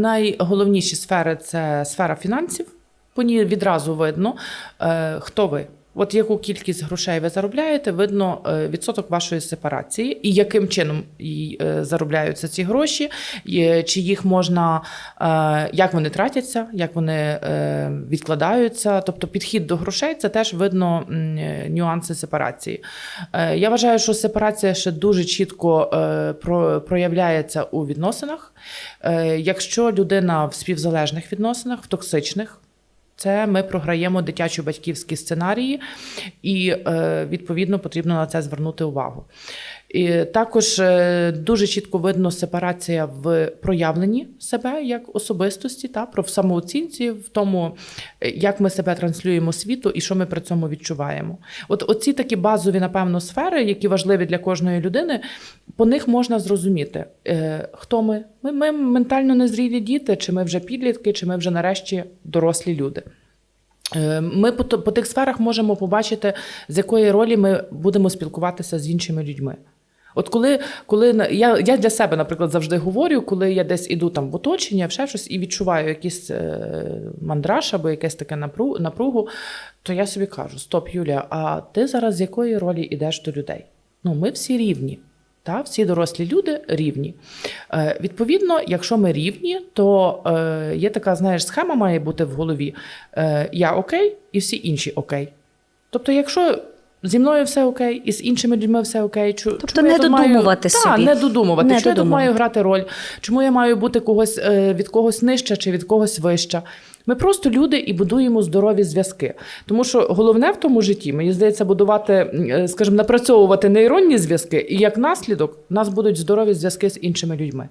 найголовніші сфери це сфера фінансів. По ній відразу видно, е, хто ви. От яку кількість грошей ви заробляєте, видно е, відсоток вашої сепарації, і яким чином е, заробляються ці гроші, чи їх можна, е, як вони тратяться, як вони відкладаються. Тобто підхід до грошей це теж видно нюанси сепарації. Я вважаю, що сепарація ще дуже чітко проявляється у відносинах. Якщо людина в співзалежних відносинах, в токсичних, це ми програємо дитячі батьківські сценарії, і е, відповідно потрібно на це звернути увагу. І також е, дуже чітко видно сепарація в проявленні себе як особистості, та про самооцінці, в тому, е, як ми себе транслюємо світу і що ми при цьому відчуваємо. От оці такі базові, напевно, сфери, які важливі для кожної людини, по них можна зрозуміти, е, хто ми. Ми, ми ментально незрілі діти, чи ми вже підлітки, чи ми вже нарешті дорослі люди. Ми по тих сферах можемо побачити, з якої ролі ми будемо спілкуватися з іншими людьми. От коли, коли я, я для себе, наприклад, завжди говорю, коли я десь іду там в оточення, ще щось і відчуваю якийсь е, мандраж або якесь таке напру- напругу, то я собі кажу: Стоп, Юлія, а ти зараз з якої ролі йдеш до людей? Ну, ми всі рівні. Та, всі дорослі люди рівні. Е, відповідно, якщо ми рівні, то е, є така, знаєш, схема має бути в голові: е, я окей, і всі інші окей. Тобто, якщо зі мною все окей, і з іншими людьми все окей, чу, Тобто чому не я маю- додумувати Та, собі. не додумувати. Не Чому я тут маю грати роль? Чому я маю бути когось е, від когось нижча чи від когось вища? Ми просто люди і будуємо здорові зв'язки. Тому що головне в тому житті, мені здається, будувати, е, скажімо, напрацьовувати нейронні зв'язки, і як наслідок в нас будуть здорові зв'язки з іншими людьми.